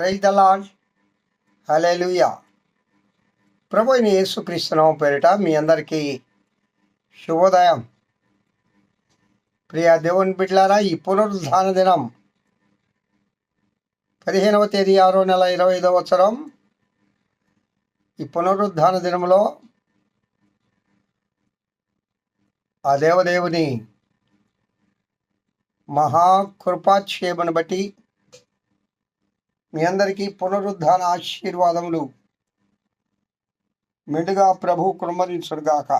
Praise the hallelujah ప్రభు అయిన యేసుక్రీస్తునామం పేరిట మీ అందరికీ శుభోదయం. ప్రియ దేవుని బిడ్లారా ఈ పునరుద్ధాన దినం పదిహేనవ తేదీ ఆరో నెల ఇరవై ఐదవ సంవత్సరం ఈ పునరుద్ధాన దినంలో ఆ దేవదేవుని మహాకృపాక్షేమను బట్టి మీ అందరికీ పునరుద్ధాన ఆశీర్వాదములు. మెండుగా ప్రభు కృమరించుడుగాక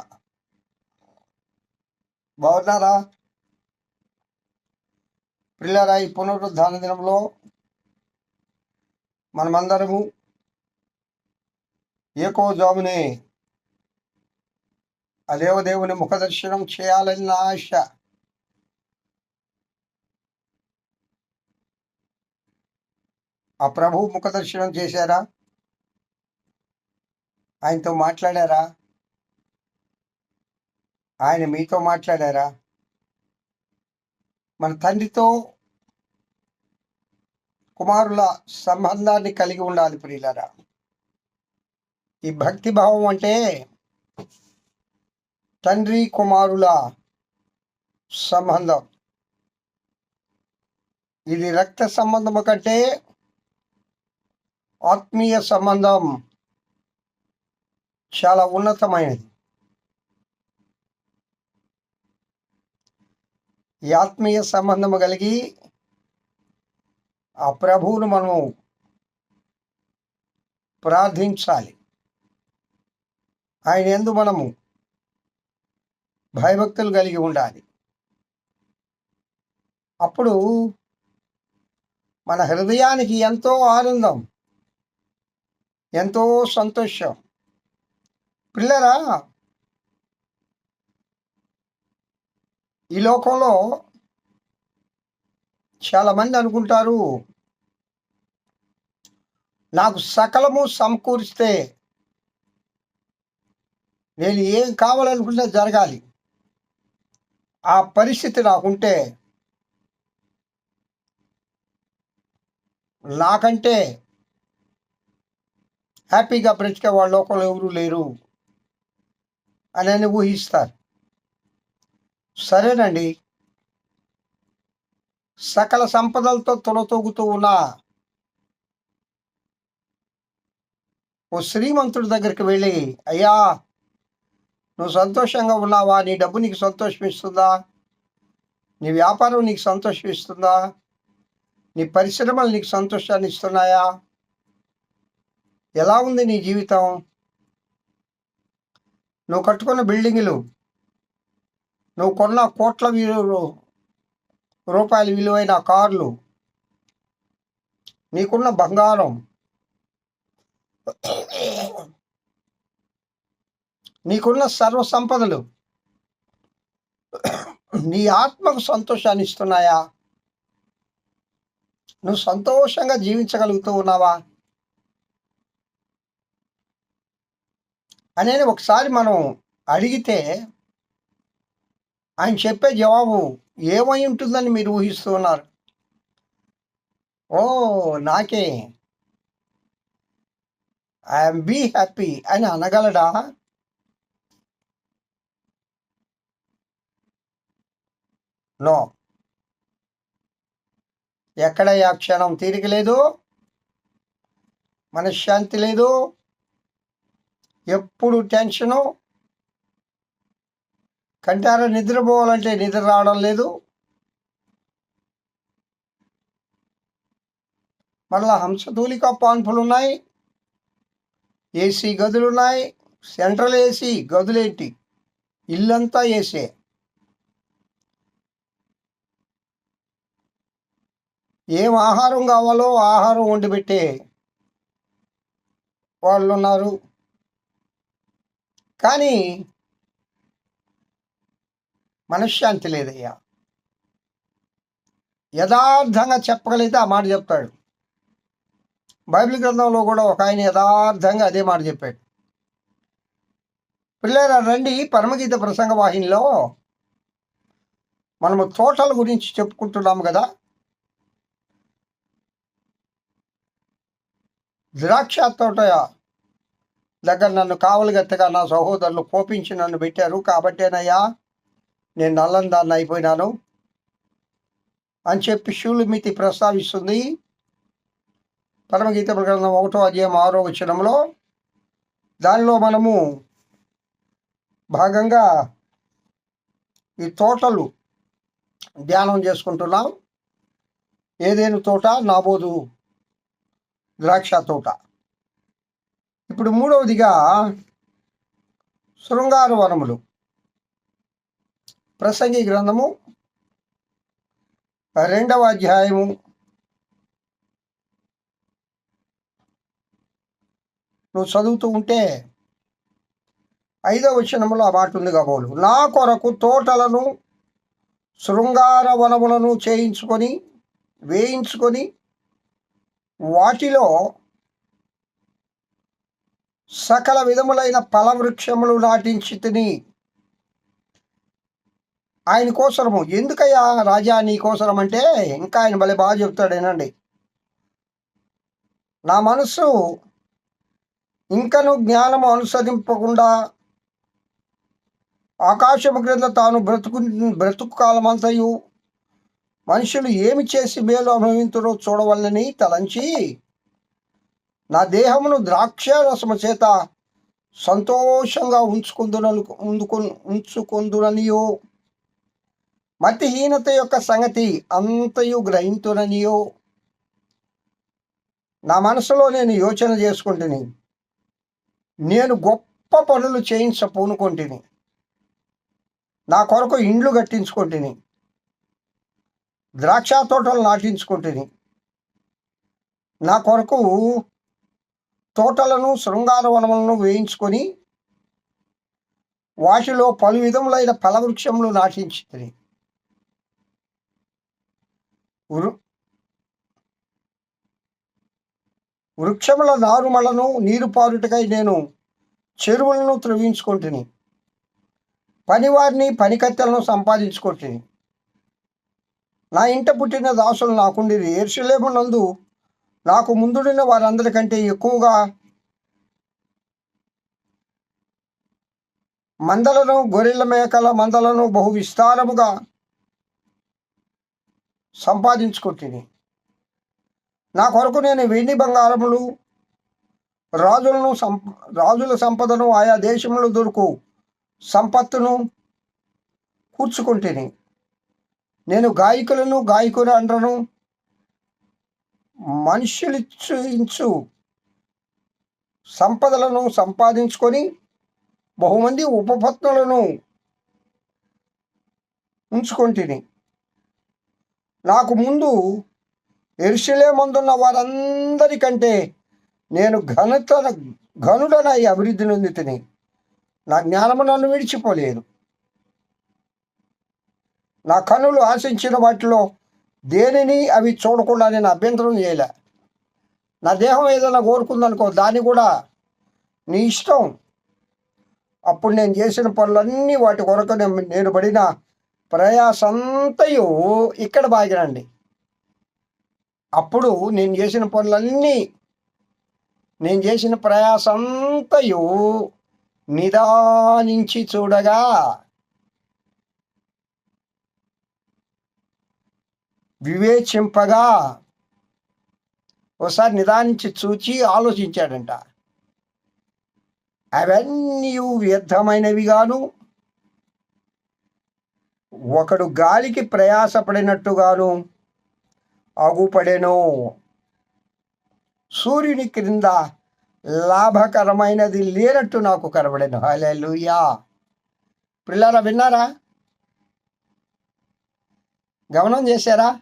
బాగున్నారా? పిల్లరా ఈ పునరుద్ధాన దినంలో మనమందరము ఏకో జామునే ఆ దేవదేవుని ముఖదర్శనం చేయాలని ఆశ. ఆ ప్రభు ముఖదర్శనం చేశారా? ఆయనతో మాట్లాడారా? ఆయన మీతో మాట్లాడారా? మన తండ్రితో కుమారుల సంబంధాన్ని కలిగి ఉండాలి ప్రియులరా. ఈ భక్తి భావం అంటే తండ్రి కుమారుల సంబంధం. ఇది రక్త సంబంధము కంటే ఆత్మీయ సంబంధం చాలా ఉన్నతమైనది. ఈ ఆత్మీయ సంబంధము కలిగి ఆ ప్రభువును మనము ప్రార్థించాలి. ఆయన ఎందు మనము భయభక్తులు కలిగి ఉండాలి. అప్పుడు మన హృదయానికి ఎంతో ఆనందం ఎంతో సంతోషం. పిల్లరా ఈ లోకంలో చాలామంది అనుకుంటారు నాకు సకలము సమకూరిస్తే నేను ఏం కావాలనుకుంటే జరగాలి. ఆ పరిస్థితి నాకుంటే నాకంటే హ్యాపీగా బ్రతికే వాళ్ళ లోకంలో ఎవరు లేరు అని అని ఊహిస్తారు. సరేనండి. సకల సంపదలతో తొలతూగుతూ ఉన్న ఓ శ్రీమంతుడి దగ్గరికి వెళ్ళి అయ్యా నువ్వు సంతోషంగా ఉన్నావా? నీ డబ్బు నీకు సంతోషం ఇస్తుందా నీ వ్యాపారం నీకు సంతోషం ఇస్తుందా నీ పరిశ్రమలు నీకు సంతోషాన్ని ఇస్తున్నాయా? ఎలా ఉంది నీ జీవితం? నువ్వు కట్టుకున్న బిల్డింగులు నువ్వు కొన్న కోట్ల విలువ రూపాయల విలువైన కార్లు నీకున్న బంగారం నీకున్న సర్వ సంపదలు నీ ఆత్మకు సంతోషాన్ని ఇస్తున్నాయా? నువ్వు సంతోషంగా జీవించగలుగుతూ ఉన్నావా? అనేది ఒకసారి మనం అడిగితే ఆయన చెప్పే జవాబు ఏమై ఉంటుందని మీరు ఊహిస్తున్నారు ఓ నాకే. ఐఎమ్ బీ హ్యాపీ అని అనగలడా? నో. ఎక్కడ ఆ క్షణం తీరిక లేదు? మనశ్శాంతి లేదు? ఎప్పుడు టెన్షను? కంటార నిద్రపోవాలంటే నిద్ర రావడం లేదు. మళ్ళా హంసతూలిక పాన్పులు ఉన్నాయి ఏసీ గదులు ఉన్నాయి సెంట్రల్ ఏసీ గదులేంటి? ఇల్లంతా ఏసీ. ఏం ఆహారం కావాలో ఆహారం వండి పెట్టే వాళ్ళు ఉన్నారు కానీ మనశ్శాంతి లేదయ్యా. యథార్థంగా చెప్పగలిగితే ఆ మాట చెప్తాడు. బైబిల్ గ్రంథంలో కూడా ఒక ఆయన యథార్థంగా అదే మాట చెప్పాడు. పిల్లల రండి పరమగీత ప్రసంగ వాహినిలో మనము తోటల గురించి చెప్పుకుంటున్నాము కదా. ద్రాక్ష తోట దగ్గర నన్ను కావలిగత్తగా నా సహోదరులు కోపించి నన్ను పెట్టారు. కాబట్టేనయ్యా నేను నల్లందాన్ని అయిపోయినాను అని చెప్పి శూలిమితి ప్రస్తావిస్తుంది. పరమగీత గ్రంథం ఒకటో అధ్యాయం ఆరో వచనంలో దానిలో మనము భాగంగా ఈ తోటలు ధ్యానం చేసుకుంటున్నాం. ఏదేను తోట? నాబోదు ద్రాక్ష తోట. ఇప్పుడు మూడవదిగా శృంగార వనములు. ప్రసంగి గ్రంథము రెండవ అధ్యాయము. నువ్వు చదువుతూ ఉంటే ఐదవ వచనంలో ఆ మాట ఉంది కాబోలు. నా కొరకు తోటలను శృంగార వనములను చేయించుకొని వేయించుకొని వాటిలో సకల విధములైన ఫలవృక్షములు నాటించి తిని ఆయన కోసరము. ఎందుకయ్యా రాజా నీ కోసరం అంటే ఇంకా ఆయన భలే బాగా చెప్తాడేనండి నా మనస్సు ఇంకను జ్ఞానము అనుసరింపకుండా ఆకాశము క్రింద తాను బ్రతుకు బ్రతుకు కాలమంతయు మనుషులు ఏమి చేసి మేలు అనుభవింతురో చూడవల్లని తలంచి నా దేహమును ద్రాక్ష రసము చేత సంతోషంగా ఉంచుకుందునను ఉందుకు ఉంచుకుందుననియో. మతిహీనత యొక్క సంగతి అంతయు గ్రహింతుననియో. నా మనసులో నేను యోచన చేసుకుంటుని. నేను గొప్ప పనులు చేయించ పూనుకొంటిని. నా కొరకు ఇండ్లు కట్టించుకుంటుని. ద్రాక్ష తోటలు నాటించుకుంటుని. నా కొరకు తోటలను శృంగార వనములను వేయించుకొని వాటిలో పలు విధములైన ఫలవృక్షములు నాటించింది వృ వృక్షముల నారుమలను నీరు పారుటకై నేను చెరువులను త్రవ్వించుకుంటుని. పనివారిని పనికత్తెలను సంపాదించుకుంటుని. నా ఇంట పుట్టిన దాసులు నాకుండి ఏర్షలేమునందు నాకు ముందుడిన వారందరికంటే ఎక్కువగా మందలను గొర్రెల మేకల మందలను బహు విస్తారముగా సంపాదించుకుంటుంది నా కొరకు నేను వెండి బంగారములు రాజులను సంప రాజుల సంపదను ఆయా దేశంలో దొరుకు సంపత్తును కూర్చుకుంటుని. నేను గాయకులను గాయకులు అండ్రను మనుషులిచ్చు సంపదలను సంపాదించుకొని బహుమంది ఉపపత్నులను ఉంచుకొంటిని నాకు ముందు ఎరుసలే ముందున్న వారందరికంటే నేను ఘనత ఘనుడనై అభివృద్ధి నొందితిని నా జ్ఞానము నన్ను విడిచిపోలేదు. నా కన్నులు ఆశించిన వాటిలో దేనిని అవి చూడకుండా నేను అభ్యంతరం చేయలే. నా దేహం ఏదైనా కోరుకుందనుకో దాన్ని కూడా నీ ఇష్టం. అప్పుడు నేను చేసిన పనులన్నీ వాటి కొరకు నేను- పడిన ప్రయాసంతయు ఇక్కడ బాగినండి అప్పుడు నేను చేసిన పనులన్నీ నేను చేసిన ప్రయాసంతయు నిదానించి చూడగా వివేచింపగా ఒకసారి నిదానించి చూచి ఆలోచించాడంట. అవన్నీ వ్యర్థమైనవిగాను ఒకడు గాలికి ప్రయాసపడినట్టుగాను అగుపడెను. సూర్యుని క్రింద లాభకరమైనది లేనట్టు నాకు కనబడను. హలే లూయా పిల్లరా విన్నారా? గమనం చేశారా?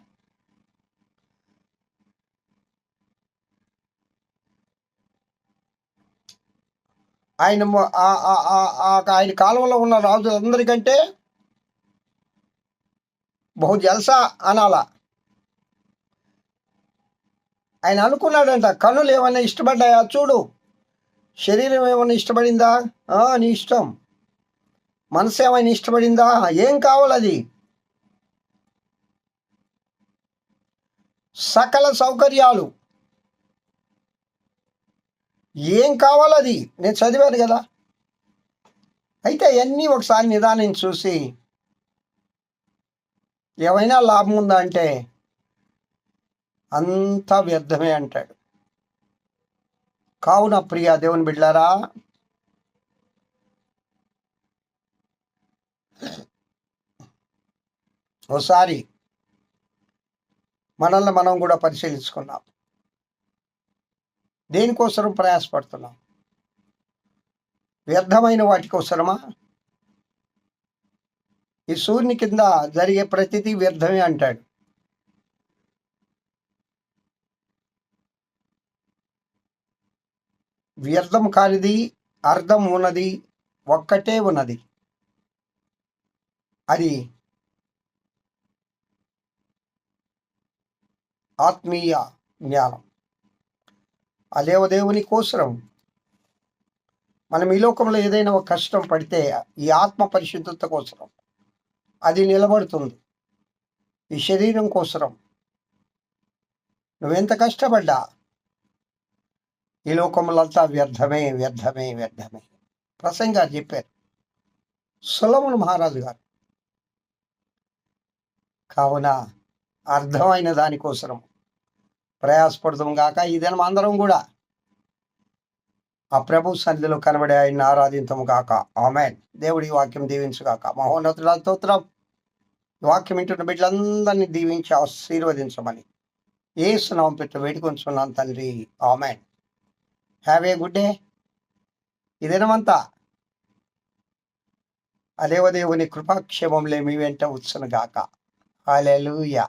ఆయన ఆయన కాలంలో ఉన్న రాజులందరికంటే బహు జల్సా అనాలా. ఆయన అనుకున్నాడంట కనులు ఏమైనా ఇష్టపడ్డాయా? చూడు. శరీరం ఏమైనా ఇష్టపడిందా? నీ ఇష్టం. మనసు ఏమైనా ఇష్టపడిందా? ఏం కావాలది సకల సౌకర్యాలు. ఏం కావాలో అది నేను చదివాను కదా. అయితే అవన్నీ ఒకసారి నిదానం చూసి ఏమైనా లాభం ఉందా? అంటే అంతా వ్యర్థమే అంటాడు. కావున ప్రియ దేవుని బిడ్డారా ఒకసారి మనల్ని మనం కూడా పరిశీలించుకున్నాం దేనికోసం ప్రయాసపడుతున్నాం? వ్యర్థమైన వాటి కోసమా ఈ సూర్యుని కింద జరిగే ప్రతిదీ వ్యర్థమే అంటాడు. వ్యర్థం కానిది అర్థం ఉన్నది ఒక్కటే ఉన్నది. అది ఆత్మీయ జ్ఞానం. ఆ లేవదేవుని కోసరం. మనం ఈ లోకంలో ఏదైనా ఒక కష్టం పడితే ఈ ఆత్మ పరిశుద్ధత కోసరం. అది నిలబడుతుంది. ఈ శరీరం కోసరం. నువ్వెంత కష్టపడ్డా? ఈ లోకంలో అంతా వ్యర్థమే వ్యర్థమే వ్యర్థమే. ప్రసంగా చెప్పారు. సులమును మహారాజు గారు. కావున అర్థమైన దానికోసరం ప్రయాసపడతాం గాక ఈ దినం అందరం కూడా. ఆ ప్రభు సన్నిధిలో కనబడే ఆయన్ని ఆరాధించము గాక. ఆమెన్. దేవుడి వాక్యం దీవించు గాక. మహోన్నతుల స్తోత్రం. వాక్యం వింటున్న బిడ్డలందరినీ దీవించి ఆశీర్వదించమని ఏ సునామం పెట్ట వేడుకొంచున్నాను తండ్రి. Amen. Have a good day ఇదేనమంతా దినమంతా అదేవదేవుని కృపాక్షేమంలే మీ వెంట వచ్చును గాక. హాలూయా